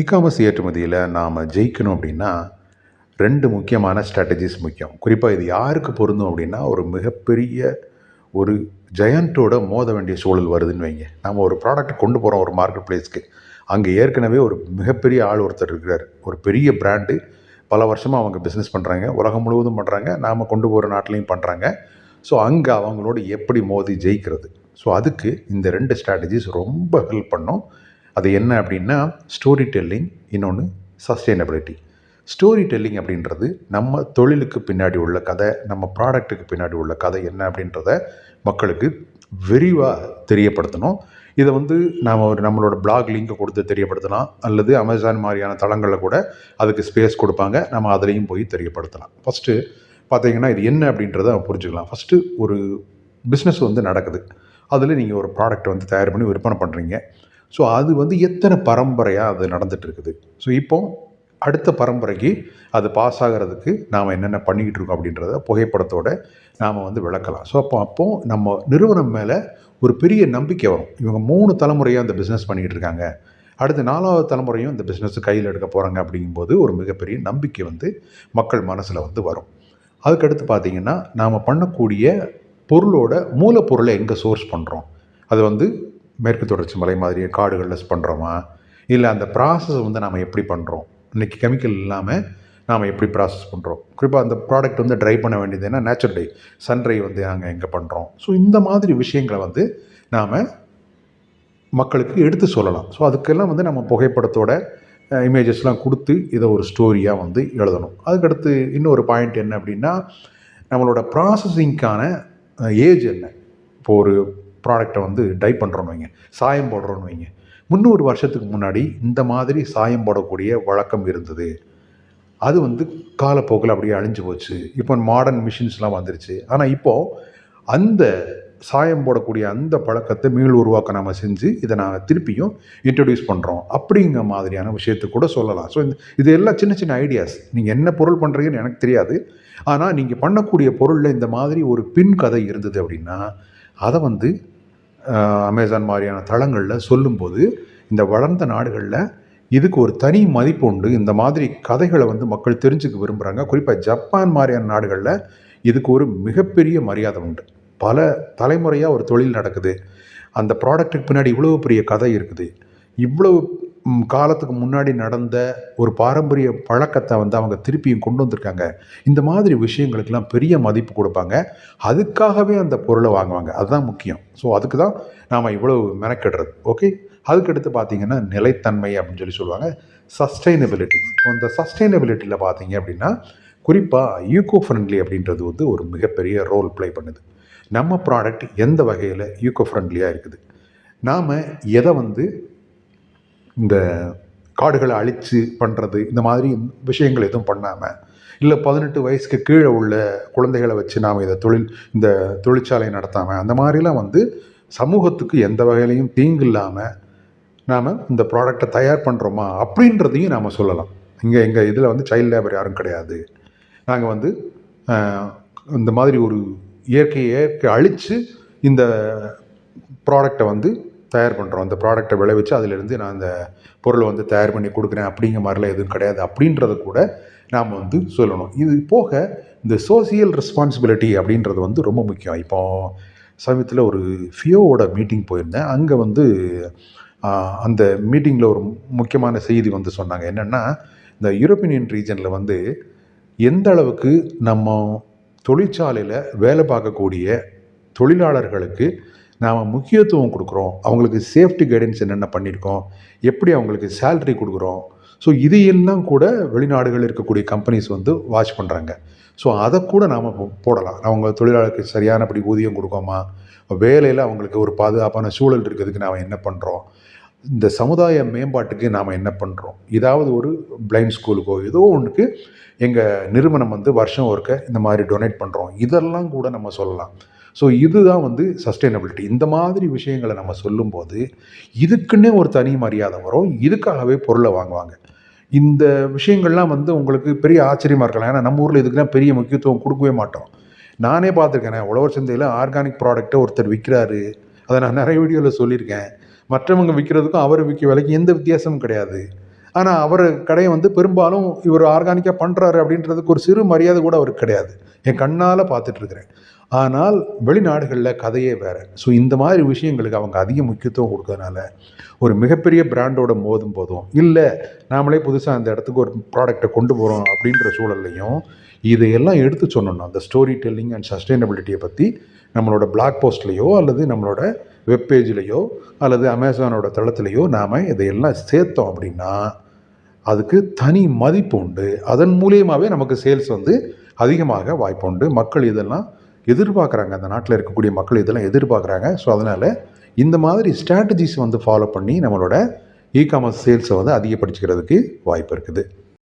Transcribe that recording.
E-commerce ஏற்றுமதியில் நாம் ஜெயிக்கணும் அப்படின்னா ரெண்டு முக்கியமான ஸ்ட்ராட்டஜிஸ் முக்கியம். குறிப்பாக இது யாருக்கு பொருந்தும் அப்படின்னா ஒரு மிகப்பெரிய ஒரு ஜெயண்ட்டோட மோத வேண்டிய சூழல் வருதுன்னு வைங்க. நம்ம ஒரு ப்ராடக்ட் கொண்டு போகிறோம் ஒரு மார்க்கெட் பிளேஸ்க்கு அங்கே ஏற்கனவே ஒரு மிகப்பெரிய ஆள் ஒருத்தர் இருக்கிறார். ஒரு பெரிய பிராண்டு பல வருஷமாக அவங்க பிஸ்னஸ் பண்ணுறாங்க உலகம் முழுவதும் பண்ணுறாங்க நாம் கொண்டு போகிற நாட்டிலையும் பண்ணுறாங்க ஸோ அங்கே அவங்களோட எப்படி மோதி ஜெயிக்கிறது? ஸோ அதுக்கு இந்த ரெண்டு ஸ்ட்ராட்டஜிஸ் ரொம்ப ஹெல்ப் பண்ணும். அது என்ன அப்படின்னா ஸ்டோரி டெல்லிங் இன்னொன்று சஸ்டைனபிலிட்டி ஸ்டோரி டெல்லிங் அப்படின்றது நம்ம தொழிலுக்கு பின்னாடி உள்ள கதை நம்ம ப்ராடக்ட்டுக்கு பின்னாடி உள்ள கதை என்ன அப்படின்றத மக்களுக்கு விரிவாக தெரியப்படுத்தணும். இதை வந்து நாம் ஒரு நம்மளோட பிளாக் லிங்கை கொடுத்து தெரியப்படுத்தலாம். அல்லது அமேசான் மாதிரியான தளங்களில் கூட அதுக்கு ஸ்பேஸ் கொடுப்பாங்க. நம்ம அதுலேயும் போய் தெரியப்படுத்தலாம். ஃபஸ்ட்டு பார்த்தீங்கன்னா இது என்ன அப்படின்றத புரிஞ்சுக்கலாம். ஃபஸ்ட்டு ஒரு பிஸ்னஸ் வந்து நடக்குது. அதில் நீங்கள் ஒரு ப்ராடக்ட் வந்து தயார் பண்ணி விற்பனை பண்ணுறீங்க ஸோ அது வந்து எத்தனை பரம்பரையாக அது நடந்துட்டு இருக்குது ஸோ இப்போ அடுத்த பரம்பரைக்கு அது பாஸ் ஆகிறதுக்கு நாம் என்னென்ன பண்ணிக்கிட்டு இருக்கோம் அப்படின்றத புகைப்படத்தோட நாம் வந்து விளக்கலாம். ஸோ அப்போ அப்போது நம்ம நிறுவனம் மேலே ஒரு பெரிய நம்பிக்கை வரும். இவங்க மூணு தலைமுறையாக அந்த பிஸ்னஸ் பண்ணிக்கிட்டு இருக்காங்க. அடுத்த நாலாவது தலைமுறையும் இந்த பிஸ்னஸ் கையில் எடுக்க போகிறாங்க அப்படிங்கும்போது ஒரு மிகப்பெரிய நம்பிக்கை வந்து மக்கள் மனசில் வந்து வரும். அதுக்கடுத்து பார்த்திங்கன்னா நாம் பண்ணக்கூடிய பொருளோட மூலப்பொருளை எங்கே சோர்ஸ் பண்ணுறோம் அது வந்து மேற்கு தொடர்ச்சி மலை மாதிரி காடுகளில் பண்ணுறோமா இல்லை அந்த ப்ராசஸை வந்து நாம் எப்படி பண்ணுறோம் இன்றைக்கி கெமிக்கல் இல்லாமல் நாம் எப்படி ப்ராசஸ் பண்ணுறோம் குறிப்பாக அந்த ப்ராடக்ட் வந்து ட்ரை பண்ண வேண்டியது என்ன? நேச்சுரல் டை சன்ரை வந்து நாங்கள் எங்கே பண்ணுறோம் ஸோ இந்த மாதிரி விஷயங்களை வந்து நாம் மக்களுக்கு எடுத்து சொல்லலாம். ஸோ அதுக்கெல்லாம் வந்து நம்ம புகைப்படத்தோட இமேஜஸ்லாம் கொடுத்து இதை ஒரு ஸ்டோரியாக வந்து எழுதணும். அதுக்கடுத்து இன்னொரு பாயிண்ட் என்ன அப்படின்னா நம்மளோட ப்ராசஸிங்க்கான ஏஜ் என்ன? இப்போ ஒரு ப்ராடக்டை வந்து டை பண்ணுறோன்னு வைங்க சாயம் போடுறோன்னு வைங்க. முந்நூறு வருஷத்துக்கு முன்னாடி இந்த மாதிரி சாயம் போடக்கூடிய வழக்கம் இருந்தது. அது வந்து காலப்போக்கில் அப்படியே அழிஞ்சு போச்சு. இப்போ மாடர்ன் மிஷின்ஸ்லாம் வந்துருச்சு. ஆனால் இப்போது அந்த சாயம் போடக்கூடிய அந்த பழக்கத்தை மீள் உருவாக்க நாம் செஞ்சு இதை நாங்கள் திருப்பியும் இன்ட்ரடியூஸ் பண்ணுறோம் அப்படிங்கிற மாதிரியான விஷயத்தை கூட சொல்லலாம். ஸோ இந்த இது எல்லாம் சின்ன சின்ன ஐடியாஸ் நீங்கள் என்ன பொருள் பண்ணுறீங்கன்னு எனக்கு தெரியாது. ஆனால் நீங்கள் பண்ணக்கூடிய பொருளில் இந்த மாதிரி ஒரு பின் கதை இருந்தது அப்படின்னா அதை வந்து அமேசான் மாதிரியான தளங்களில் சொல்லும்போது இந்த வளர்ந்த நாடுகளில் இதுக்கு ஒரு தனி மதிப்பு உண்டு. இந்த மாதிரி கதைகளை வந்து மக்கள் தெரிஞ்சுக்க விரும்புகிறாங்க குறிப்பாக ஜப்பான் மாதிரியான நாடுகளில் இதுக்கு ஒரு மிகப்பெரிய மரியாதை உண்டு. பல தலைமுறையாக ஒரு தொழில் நடக்குது. அந்த ப்ராடக்ட்டுக்கு பின்னாடி இவ்வளோ பெரிய கதை இருக்குது. இவ்வளவு காலத்துக்கு முன்னாடி நடந்த ஒரு பாரம்பரிய பழக்கத்தை வந்து அவங்க திருப்பியும் கொண்டு வந்திருக்காங்க. இந்த மாதிரி விஷயங்களுக்கெல்லாம் பெரிய மதிப்பு கொடுப்பாங்க. அதுக்காகவே அந்த பொருளை வாங்குவாங்க. அதுதான் முக்கியம். ஸோ அதுக்கு தான் நாம் இவ்வளோ மெனக்கெடுறது. ஓகே அதுக்கடுத்து பார்த்தீங்கன்னா நிலைத்தன்மை அப்படின்னு சொல்லி சொல்லுவாங்க. சஸ்டைனபிலிட்டி இப்போ இந்த சஸ்டைனபிலிட்டியில் பார்த்தீங்க அப்படின்னா குறிப்பாக ஈகோ ஃப்ரெண்ட்லி அப்படின்றது வந்து ஒரு மிகப்பெரிய ரோல் ப்ளே பண்ணுது. நம்ம ப்ராடக்ட் எந்த வகையில் ஈகோ ஃப்ரெண்ட்லியாக இருக்குது? நாம் எதை வந்து இந்த காடுகளை அழித்து பண்ணுறது இந்த மாதிரி விஷயங்கள் எதுவும் பண்ணாமல் இல்லை பதினெட்டு வயசுக்கு கீழே உள்ள குழந்தைகளை வச்சு நாம் இதை தொழில் இந்த தொழிற்சாலை நடத்தாமல் அந்த மாதிரிலாம் வந்து சமூகத்துக்கு எந்த வகையிலையும் தீங்கு இல்லாமல் நாம் இந்த ப்ராடக்டை தயார் பண்ணுறோமா அப்படின்றதையும் நாம் சொல்லலாம். இங்கே எங்கள் இதில் வந்து சைல்டு லேபர் யாரும் கிடையாது. நாங்கள் வந்து இந்த மாதிரி ஒரு இயற்கையை இயற்கை அழித்து இந்த ப்ராடக்டை வந்து தயார் பண்ணுறோம் அந்த ப்ராடக்டை விளைவிச்சு அதிலிருந்து நான் அந்த பொருளை வந்து தயார் பண்ணி கொடுக்குறேன் அப்படிங்கிற மாதிரிலாம் எதுவும் கிடையாது. அப்படின்றத கூட நாம் வந்து சொல்லணும். இது போக இந்த சோசியல் ரெஸ்பான்சிபிலிட்டி அப்படின்றது வந்து ரொம்ப முக்கியம். இப்போ சமயத்தில் ஒரு ஃபியோவோட மீட்டிங் போயிருந்தேன். அங்கே வந்து அந்த மீட்டிங்கில் ஒரு முக்கியமான செய்தி வந்து சொன்னாங்க. என்னென்னா இந்த யூரோப்பியன் ரீஜனில் வந்து எந்த அளவுக்கு நம்ம தொழிற்சாலையில் வேலை பார்க்கக்கூடிய தொழிலாளர்களுக்கு நாம் முக்கியத்துவம் கொடுக்குறோம். அவங்களுக்கு சேஃப்டி கைடன்ஸ் என்னென்ன பண்ணியிருக்கோம் எப்படி அவங்களுக்கு சேல்ரி கொடுக்குறோம். ஸோ இதையெல்லாம் கூட வெளிநாடுகளில் இருக்கக்கூடிய கம்பெனிஸ் வந்து வாட்ச் பண்ணுறாங்க ஸோ அதை கூட நாம் போடலாம். அவங்க தொழிலாளருக்கு சரியானபடி ஊதியம் கொடுக்கோமா? வேலையில் அவங்களுக்கு ஒரு பாதுகாப்பான சூழல் இருக்கிறதுக்கு நாம் என்ன பண்ணுறோம் இந்த சமுதாய மேம்பாட்டுக்கு நாம் என்ன பண்ணுறோம் ஏதாவது ஒரு பிளைண்ட் ஸ்கூலுக்கோ ஏதோ ஒன்றுக்கு எங்கள் நிறுவனம் வந்து வருஷம் ஒருக்க இந்த மாதிரி டொனேட் பண்ணுறோம் இதெல்லாம் கூட நம்ம சொல்லலாம். ஸோ இதுதான் வந்து சஸ்டைனபிலிட்டி இந்த மாதிரி விஷயங்களை நம்ம சொல்லும்போது இதுக்குன்னே ஒரு தனி மரியாதை வரும். இதுக்காகவே பொருளை வாங்குவாங்க. இந்த விஷயங்கள்லாம் வந்து உங்களுக்கு பெரிய ஆச்சரியமாக இருக்கலாம். ஏன்னா நம்ம ஊரில் இதுக்கெல்லாம் பெரிய முக்கியத்துவம் கொடுக்கவே மாட்டோம். நானே பார்த்துருக்கேன். உழவர் சந்தையில் ஆர்கானிக் ப்ராடக்ட்டை ஒருத்தர் விற்கிறாரு அதை நான் நிறைய வீடியோவில் சொல்லியிருக்கேன். மற்றவங்க விற்கிறதுக்கும் அவர் விற்க விலைக்கு எந்த வித்தியாசமும் கிடையாது. ஆனால் அவர் கடையை வந்து பெரும்பாலும் இவர் ஆர்கானிக்காக பண்ணுறாரு அப்படின்றதுக்கு ஒரு சிறு மரியாதை கூட அவருக்கு கிடையாது. என் கண்ணால் பார்த்துட்ருக்குறேன் ஆனால் வெளிநாடுகளில் கதையே வேறு. ஸோ இந்த மாதிரி விஷயங்களுக்கு அவங்க அதிக முக்கியத்துவம் கொடுக்கறதுனால ஒரு மிகப்பெரிய பிராண்டோட மோதும் போதும். இல்லை நாமளே புதுசாக அந்த இடத்துக்கு ஒரு ப்ராடக்டை கொண்டு போகிறோம் அப்படின்ற சூழல்லையும் இதையெல்லாம் எடுத்து சொன்னோம் அந்த ஸ்டோரி டெல்லிங் அண்ட் சஸ்டைனபிலிட்டியை பற்றி நம்மளோட பிளாக் போஸ்ட்லேயோ அல்லது நம்மளோட வெப்பேஜ்லேயோ அல்லது அமேசானோட தளத்துலேயோ நாம் இதையெல்லாம் சேர்த்தோம் அப்படின்னா அதுக்கு தனி மதிப்பு உண்டு. அதன் மூலியமாகவே நமக்கு சேல்ஸ் வந்து அதிகமாக வாய்ப்பு உண்டு. மக்கள் இதெல்லாம் எதிர்பார்க்குறாங்க. அந்த நாட்டில் இருக்கக்கூடிய மக்கள் இதெல்லாம் எதிர்பார்க்குறாங்க. ஸோ அதனால் இந்த மாதிரி ஸ்ட்ராட்டஜிஸ் வந்து ஃபாலோ பண்ணி நம்மளோட இ காமர்ஸ் சேல்ஸை வந்து அதிகப்படுத்திக்கிறதுக்கு வாய்ப்பு இருக்குது.